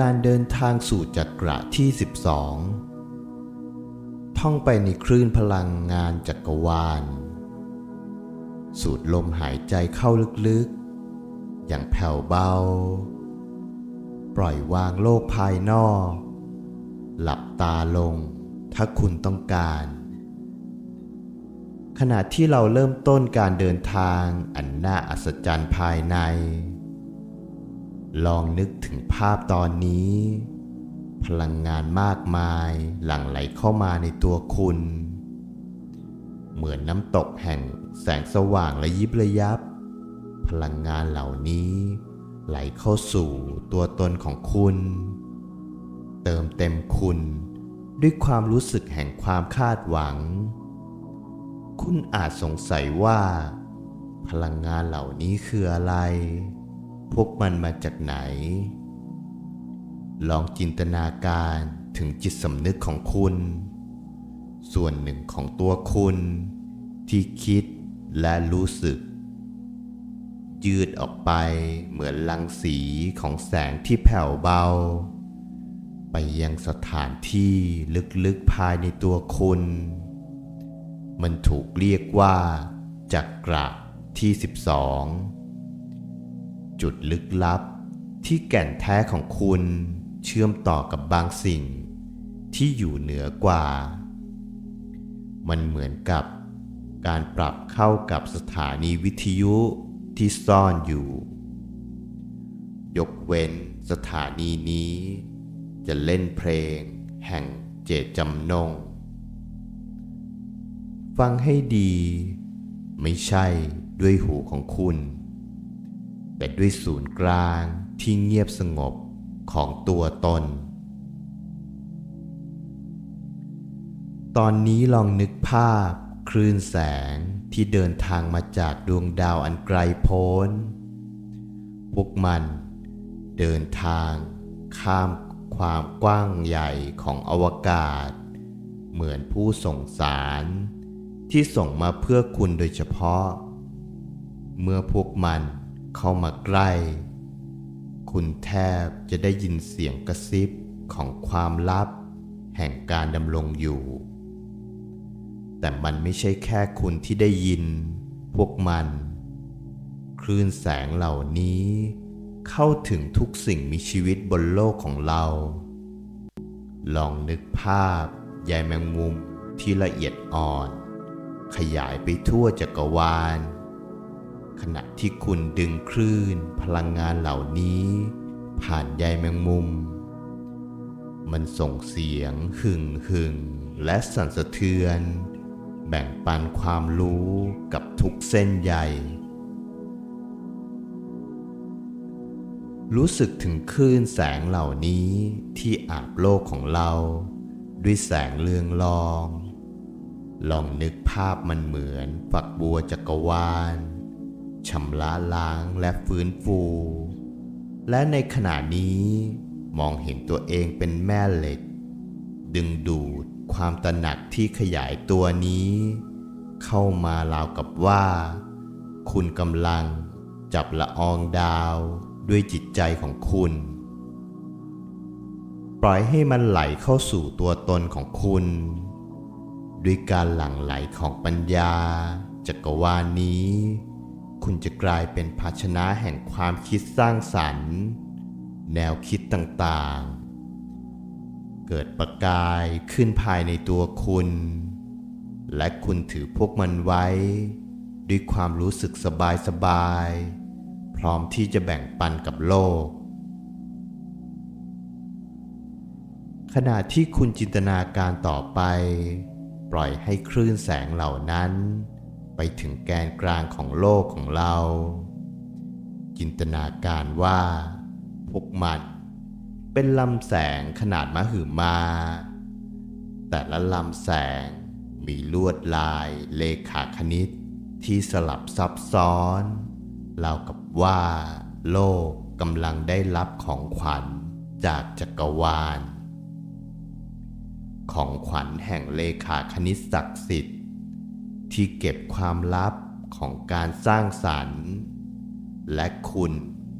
การเดินทางสู่จักระที่ 12 ท่องไปในคลื่นพลังงานจักรวาล สูดลมหายใจเข้าลึกๆ อย่างแผ่วเบา ปล่อยวางโลกภายนอก หลับตาลงถ้าคุณต้องการ ขณะที่เราเริ่มต้นการเดินทางอันน่าอัศจรรย์ภายใน ลองนึกถึงภาพตอนนี้ พลังงานมากมายหลั่งไหลเข้ามาในตัวคุณ เหมือนน้ำตกแห่งแสงสว่างระยิบระยับ พลังงานเหล่านี้ ไหลเข้าสู่ตัวตนของคุณ เติมเต็มคุณ ด้วยความรู้สึกแห่งความคาดหวัง คุณอาจสงสัยว่า พลังงานเหล่านี้คืออะไร พวกมันมาจากไหน ลองจินตนาการถึงจิตสำนึกของคุณ ส่วนหนึ่งของตัวคุณ ที่คิดและรู้สึก ยืดออกไปเหมือนลังสีของแสงที่แผ่วเบา ไปยังสถานที่ลึกๆภายในตัวคุณ มันถูกเรียกว่าจักระที่ 12 จุดลึกลับ ที่แก่นแท้ของคุณเชื่อมต่อกับบางสิ่ง ที่อยู่เหนือกว่า มันเหมือนกับการปรับเข้ากับสถานีวิทยุที่ซ่อนอยู่ ยกเว้นสถานีนี้ จะเล่นเพลง แห่งเจตจำนง ฟังให้ดี ไม่ใช่ด้วยหูของคุณ แต่ด้วยศูนย์กลางที่เงียบสงบของตัวตน ตอนนี้ลองนึกภาพคลื่นแสงที่เดินทางมาจากดวงดาวอันไกลโพ้น พวกมันเดินทางข้ามความกว้างใหญ่ของอวกาศ เหมือนผู้ส่งสาร ที่ส่งมาเพื่อคุณโดยเฉพาะ เมื่อพวกมัน เข้ามาใกล้ คุณแทบจะได้ยินเสียงกระซิบของความลับ แห่งการดำรงอยู่ แต่มันไม่ใช่แค่คุณที่ได้ยิน พวกมัน คลื่นแสงเหล่านี้ เข้าถึงทุกสิ่งมีชีวิตบนโลกของเรา ลองนึกภาพใยแมงมุมที่ละเอียดอ่อน ขยายไปทั่วจักรวาล ขณะที่คุณดึงคลื่นพลังงานเหล่านี้ ผ่านใยแมงมุม มันส่งเสียงหึ่งหึ่งและสั่นสะเทือน แบ่งปันความรู้กับทุกเส้นใยรู้สึกถึงคลื่นแสงเหล่านี้ที่อาบโลกของเรา ด้วยแสงเลืองลอง ลองนึกภาพมันเหมือนฝักบัวจักรวาล ชำระล้างและฟื้นฟู และในขณะนี้มองเห็นตัวเองเป็นแม่เหล็ก ดึงดูดความตระหนักที่ขยายตัวนี้ เข้ามาราวกับว่า คุณกำลังจับละอองดาวด้วยจิตใจของคุณ ปล่อยให้มันไหลเข้าสู่ตัวตนของคุณ ด้วยการหลั่งไหลของปัญญาจักรวาลนี้ คุณจะกลายเป็นภาชนะแห่งความคิดสร้างสรรค์ แนวคิดต่างๆ เกิดประกายขึ้นภายในตัวคุณ และคุณถือพวกมันไว้ ด้วยความรู้สึกสบายๆพร้อมที่จะแบ่งปันกับโลก ขณะที่คุณจินตนาการต่อไป ปล่อยให้คลื่นแสงเหล่านั้น ไปถึงแกนกลางของโลกของเรา จินตนาการว่าพวกมันเป็นลำแสงขนาดมหึมา แต่ละลำแสงมีลวดลายเลขาคณิตที่สลับซับซ้อนเรากับว่า โลกกำลังได้รับของขวัญจากจักรวาล ของขวัญแห่งเลขาคณิตศักดิ์สิทธิ์ ที่เก็บความลับของการสร้างสรรค์ และคุณ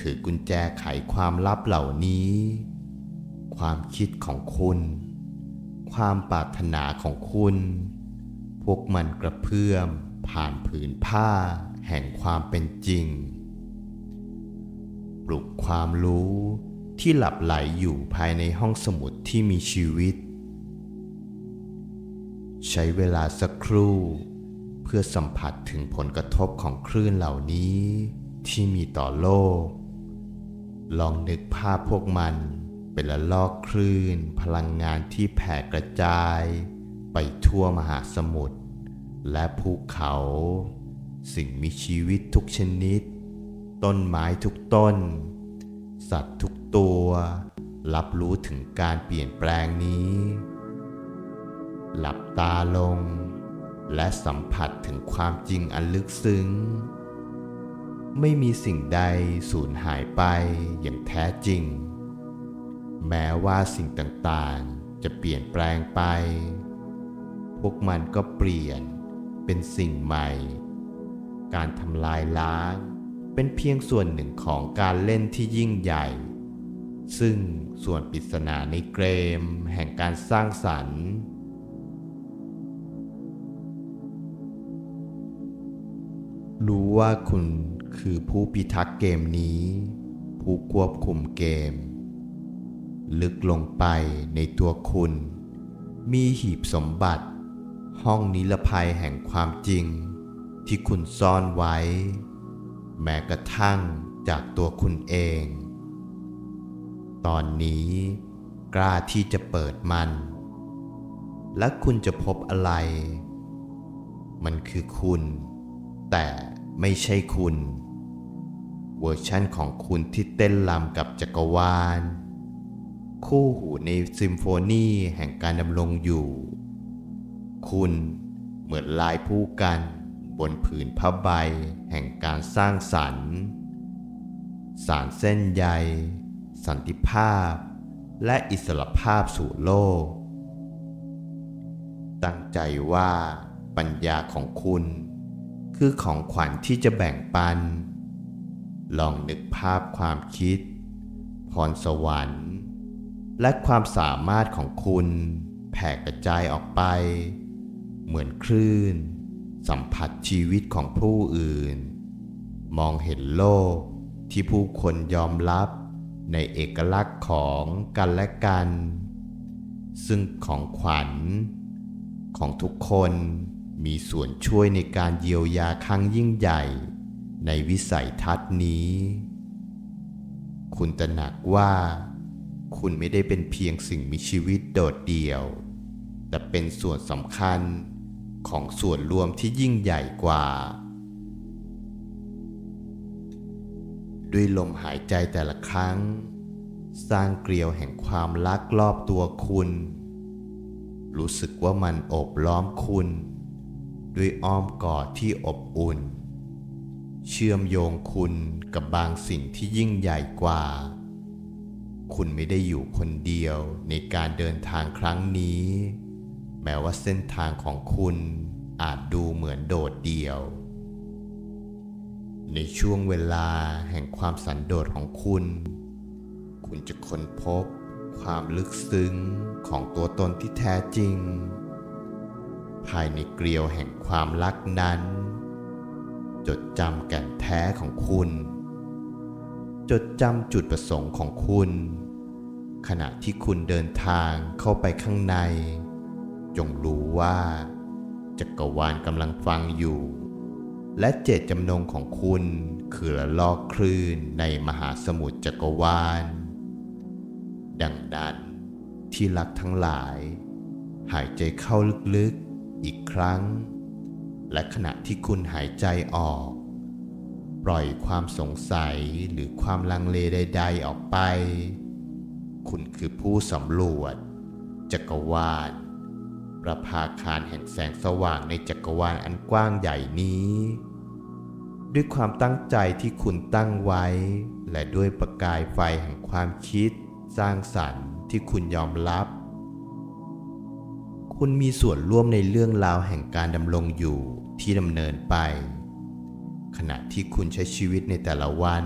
ถือกุญแจไขความลับเหล่านี้ ความคิดของคุณ ความปรารถนาของคุณ พวกมันกระเพื่อมผ่านผืนผ้าแห่งความเป็นจริง ปลุกความรู้ที่หลับไหลอยู่ภายในห้องสมุดที่มีชีวิต ใช้เวลาสักครู่ เพื่อสัมผัสถึงผลกระทบของคลื่นเหล่านี้ที่มีต่อโลก ลองนึกภาพพวกมันเป็นละลอกคลื่นพลังงานที่แผ่กระจาย ไปทั่วมหาสมุทรและภูเขา สิ่งมีชีวิตทุกชนิด ต้นไม้ทุกต้น สัตว์ทุกตัว รับรู้ถึงการเปลี่ยนแปลงนี้ หลับตาลง และสัมผัสถึงความจริงอันลึกซึ้ง ไม่มีสิ่งใดสูญหายไปอย่างแท้จริง แม้ว่าสิ่งต่างๆจะเปลี่ยนแปลงไป พวกมันก็เปลี่ยนเป็นสิ่งใหม่ การทำลายล้างเป็นเพียงส่วนหนึ่งของการเล่นที่ยิ่งใหญ่ ซึ่งส่วนปริศนาในเกมแห่งการสร้างสรรค์ รู้ว่าคุณคือผู้พิทักษ์เกมนี้ ผู้ควบคุมเกม ลึกลงไปในตัวคุณ มีหีบสมบัติ ห้องนิรภัยแห่งความจริง ที่คุณซ่อนไว้ แม้กระทั่งจากตัวคุณเอง ตอนนี้กล้าที่จะเปิดมัน และคุณจะพบอะไร มันคือคุณ แต่ ไม่ใช่คุณ เวอร์ชั่นของคุณที่เต้นรำกับจักรวาล คู่หูในซิมโฟนีแห่งการดำรงอยู่ คุณเหมือนลายผู้กันบนผืนผ้าใบแห่งการสร้างสรรค์ สารเส้นใย สันติภาพ และอิสรภาพสู่โลก ตั้งใจว่าปัญญาของคุณ คือของขวัญที่จะแบ่งปัน ลองนึกภาพความคิด พรสวรรค์ และความสามารถของคุณแผ่กระจายออกไป เหมือนคลื่น สัมผัสชีวิตของผู้อื่น มองเห็นโลกที่ผู้คนยอมรับในเอกลักษณ์ของกันและกัน ซึ่งของขวัญของทุกคน มีส่วนช่วยในการเยียวยาครั้งยิ่งใหญ่ ในวิสัยทัศน์นี้ คุณตระหนักว่า คุณไม่ได้เป็นเพียงสิ่งมีชีวิตโดดเดี่ยว แต่เป็นส่วนสำคัญของส่วนรวมที่ยิ่งใหญ่กว่า ด้วยลมหายใจแต่ละครั้ง สร้างเกลียวแห่งความรักรอบตัวคุณ รู้สึกว่ามันโอบล้อมคุณ ด้วยอ้อมกอดที่อบอุ่น เชื่อมโยงคุณกับบางสิ่งที่ยิ่งใหญ่กว่า คุณไม่ได้อยู่คนเดียวในการเดินทางครั้งนี้ แม้ว่าเส้นทางของคุณอาจดูเหมือนโดดเดี่ยว ในช่วงเวลาแห่งความสันโดษของคุณ คุณจะค้นพบความลึกซึ้งของตัวตนที่แท้จริง ภายในเกลียวแห่งความรักนั้น จดจำแก่นแท้ของคุณ จดจำจุดประสงค์ของคุณ ขณะที่คุณเดินทางเข้าไปข้างใน จงรู้ว่า จักรวาลกำลังฟังอยู่ และเจตจำนงของคุณคือละลอกคลื่นในมหาสมุทรจักรวาล ดังนั้นที่รักทั้งหลาย หายใจเข้าลึกๆ อีกครั้ง และขณะที่คุณหายใจออก ปล่อยความสงสัยหรือความลังเลใด ๆออกไป คุณคือผู้สำรวจ จักรวาลประภาคารแห่งแสงสว่างในจักรวาลอันกว้างใหญ่นี้ ด้วยความตั้งใจที่คุณตั้งไว้ และด้วยประกายไฟแห่งความคิด สร้างสรรค์ที่คุณยอมรับ คุณมีส่วนร่วมในเรื่องราวแห่งการดำรงอยู่ที่ดำเนินไป ขณะที่คุณใช้ชีวิตในแต่ละวัน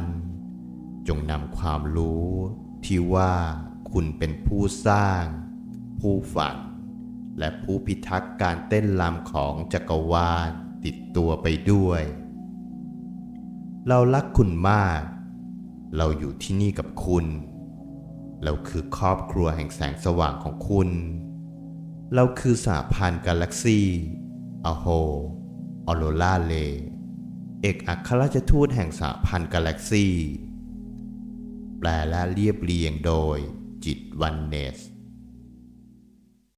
จงนำความรู้ที่ว่าคุคุณเป็นผู้สร้าง ผู้ฝัน และผู้พิทักษ์การเต้นรำของจักรวาลติดตัวไปด้วย เรารักคุณมาก เราอยู่ที่นี่กับคุณ เราคือครอบครัวแห่งแสงสว่างของคุณ เราคือสหพันธ์กาแล็กซีอโฮออโรลาเล เอกอัครราชทูตแห่งสหพันธ์กาแล็กซี แปลและเรียบเรียงโดยจิตวันเนส